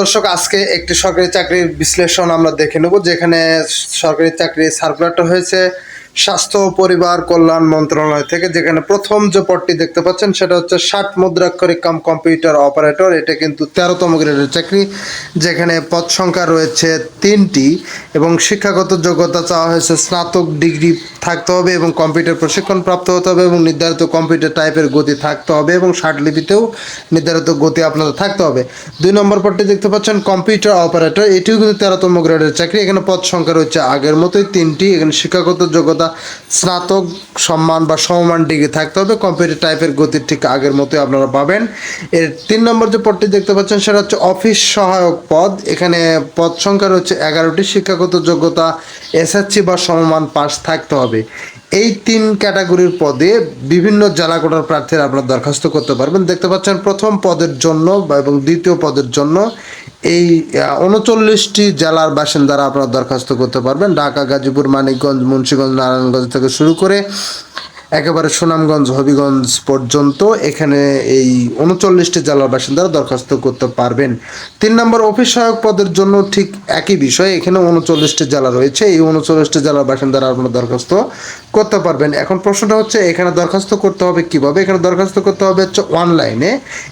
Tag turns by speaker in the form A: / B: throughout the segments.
A: দর্শক, আজকে একটি সরকারি চাকরির বিশ্লেষণ আমরা দেখে নেব, যেখানে সরকারি চাকরির সার্কুলারটা হয়েছে স্বাস্থ্য পরিবার কল্যাণ মন্ত্রণালয় থেকে, যেখানে প্রথম যে পদটি দেখতে পাচ্ছেন সেটা হচ্ছে ষাট মুদ্রাক্ষরিক কাম কম্পিউটার অপারেটর, এটা কিন্তু তেরোতম গ্রেডের চাকরি, যেখানে পদ সংখ্যা রয়েছে তিনটি এবং শিক্ষাগত যোগ্যতা চাওয়া হয়েছে স্নাতক ডিগ্রি থাকতে হবে এবং কম্পিউটার প্রশিক্ষণ প্রাপ্ত হতে হবে এবং নির্ধারিত কম্পিউটার টাইপের গতি থাকতে হবে এবং লিপিতেও নির্ধারিত গতি আপনাদের থাকতে হবে। দুই নম্বর পদটি দেখতে পাচ্ছেন কম্পিউটার অপারেটর। এটিও কিন্তু তেরোতম গ্রেডের চাকরি। এখানে পদ সংখ্যা রয়েছে আগের মতোই তিনটি। এখানে শিক্ষাগত যোগ্যতা, স্নাতক, সম্মান বা সমমান ডিগ্রি থাকতে হবে। কম্পিউটার টাইপের গতি ঠিক আগের মতোই আপনারা পাবেন। এর তিন নম্বর যে পদটি দেখতে পাচ্ছেন সেটা হচ্ছে অফিস সহায়ক পদ। এখানে পদ সংখ্যা রয়েছে এগারোটি। শিক্ষাগত যোগ্যতা, এসএসসি বা সমমান পাস থাকতে হবে। এই তিন ক্যাটাগরির পদে বিভিন্ন জেলা কোটার প্রার্থীরা আপনারা দরখাস্ত করতে পারবেন। দেখতে পাচ্ছেন প্রথম পদের জন্য এবং দ্বিতীয় পদের জন্য এই উনচল্লিশটি জেলার বাসিন্দারা আপনারা দরখাস্ত করতে পারবেন। ঢাকা, গাজীপুর, মানিকগঞ্জ, মুন্সীগঞ্জ, নারায়ণগঞ্জ থেকে শুরু করে একেবারে সুনামগঞ্জ, হবিগঞ্জ পর্যন্ত এখানে এই উনচল্লিশটি জেলার বাসিন্দারা দরখাস্ত করতে পারবেন। তিন নম্বর, অফিস সহায়ক পদের জন্য ঠিক একই বিষয়, এখানে উনচল্লিশটি জেলা রয়েছে, এই উনচল্লিশটি জেলার বাসিন্দারা আপনারা দরখাস্ত করতে পারবেন। এখন প্রশ্নটা হচ্ছে, এখানে দরখাস্ত করতে হবে কীভাবে? এখানে দরখাস্ত করতে হবে হচ্ছে অনলাইনে।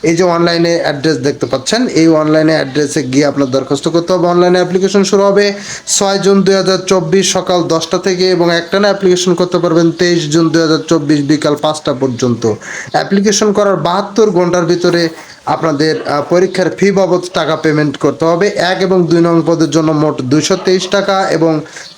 A: এই যে অনলাইনে অ্যাড্রেস দেখতে পাচ্ছেন, এই অনলাইনে অ্যাড্রেসে গিয়ে আপনার দরখাস্ত করতে হবে। অনলাইনে অ্যাপ্লিকেশন শুরু হবে ছয় জুন দুই হাজার চব্বিশ সকাল দশটা থেকে এবং একটানা অ্যাপ্লিকেশন করতে পারবেন তেইশ জুন দুই হাজার চব্বিশ বিকাল পাঁচটা পর্যন্ত। অ্যাপ্লিকেশন করার বাহাত্তর ঘণ্টার ভিতরে আপনাদের পরীক্ষার ফি বাবদ টাকা পেমেন্ট করতে হবে। এক এবং দুই নং পদের জন্য মোট দুইশো তেইশ টাকা এবং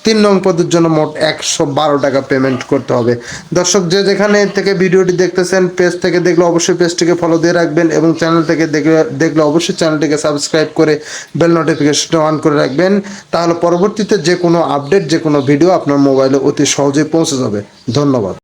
A: তিন নং পদের জন্য মোট একশো বারো টাকা পেমেন্ট করতে হবে। দর্শক, যে যেখানে থেকে ভিডিওটি দেখতেছেন পেজ থেকে দেখলে অবশ্যই পেজটিকে ফলো দিয়ে রাখবেন এবং চ্যানেল থেকে দেখলে দেখলে অবশ্যই চ্যানেলটিকে সাবস্ক্রাইব করে বেল নোটিফিকেশনটা অন করে রাখবেন। তাহলে পরবর্তীতে যে কোনো আপডেট যে কোনো ভিডিও আপনার মোবাইলে অতি সহজেই পৌঁছে যাবে। ধন্যবাদ।